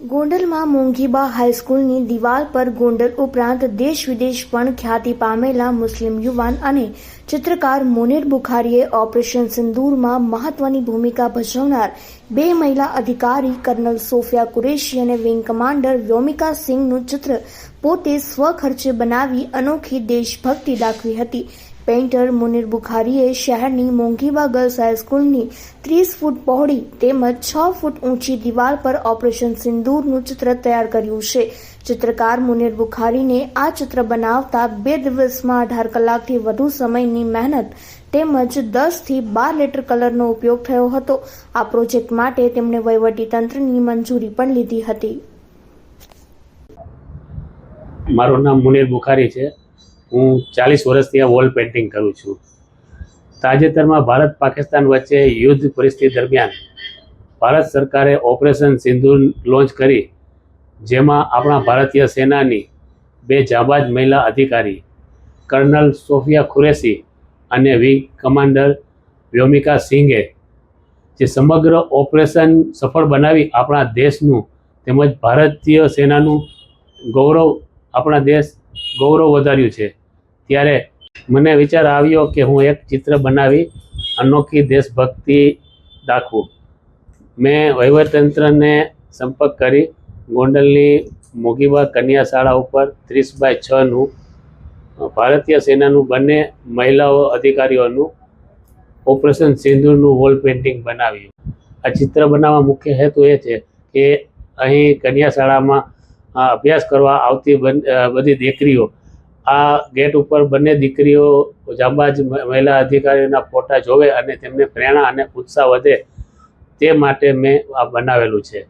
ગોંડલમાં મોંઘીબા હાઈસ્કૂલની દિવાલ પર ગોંડલ ઉપરાંત દેશ વિદેશ પણ ખ્યાતિ પામેલા મુસ્લિમ યુવાન અને ચિત્રકાર મોનેર બુખારીએ ઓપરેશન સિંદૂરમાં મહત્વની ભૂમિકા ભજવનાર બે મહિલા અધિકારી કર્નલ સોફિયા કુરેશી અને વિંગ કમાન્ડર વ્યોમિકા સિંહનું ચિત્ર પોતે સ્વખર્ચે બનાવી અનોખી દેશભક્તિ દાખવી હતી. પેઇન્ટર મુનીર બુખારીએ શહેરની મોંઘીબા ગર્લ્સ હાઈસ્કૂલની ત્રીસ ફૂટ પહોળી તેમજ છ ફૂટ ઊંચી દિવાલ પર ઓપરેશન સિંદૂરનું ચિત્ર તૈયાર કર્યું છે. ચિત્રકાર મુનીર બુખારીને આ ચિત્ર બનાવતા બે દિવસમાં અઢાર કલાકથી વધુ સમયની મહેનત તેમજ દસથી બાર લીટર કલરનો ઉપયોગ થયો હતો. આ પ્રોજેક્ટ માટે તેમણે વહીવટીતંત્રની મંજૂરી પણ લીધી હતી. મારું નામ મુનીર બુખારી છે. હું ચાલીસ વર્ષથી આ વોલ પેઇન્ટિંગ કરું છું. તાજેતરમાં ભારત પાકિસ્તાન વચ્ચે યુદ્ધ પરિસ્થિતિ દરમિયાન ભારત સરકારે ઓપરેશન સિંધુ લોન્ચ કરી, જેમાં આપણા ભારતીય સેનાની બે જાબાજ મહિલા અધિકારી, કર્નલ સોફિયા ખુરેશી અને વિંગ કમાન્ડર વ્યોમિકા સિંઘે, જે સમગ્ર ઓપરેશન સફળ બનાવી આપણા દેશનું તેમજ ભારતીય સેનાનું ગૌરવ આપણા દેશ ગૌરવ વધાર્યું છે. ત્યારે મને વિચાર આવ્યો કે હું એક ચિત્ર બનાવી અનોખી દેશભક્તિ દાખવું. મેં વહીવટતંત્રને સંપર્ક કરી ગોંડલની મોગીબા કન્યા શાળા ઉપર ત્રીસ બાય છનું ભારતીય સેનાનું બંને મહિલાઓ અધિકારીઓનું ઓપરેશન સિંધુનું વોલ પેઇન્ટિંગ બનાવ્યું. આ ચિત્ર બનાવવા મુખ્ય હેતુ એ છે કે અહીં કન્યા શાળામાં અભ્યાસ કરવા આવતી બધી દીકરીઓ. આ ગેટ ઉપર બંને દીકરીઓ જાંબાજ મહિલા અધિકારીઓના ફોટા જોવે અને તેમને પ્રેરણા અને ઉત્સાહ વધે તે માટે મેં આ બનાવેલું છે.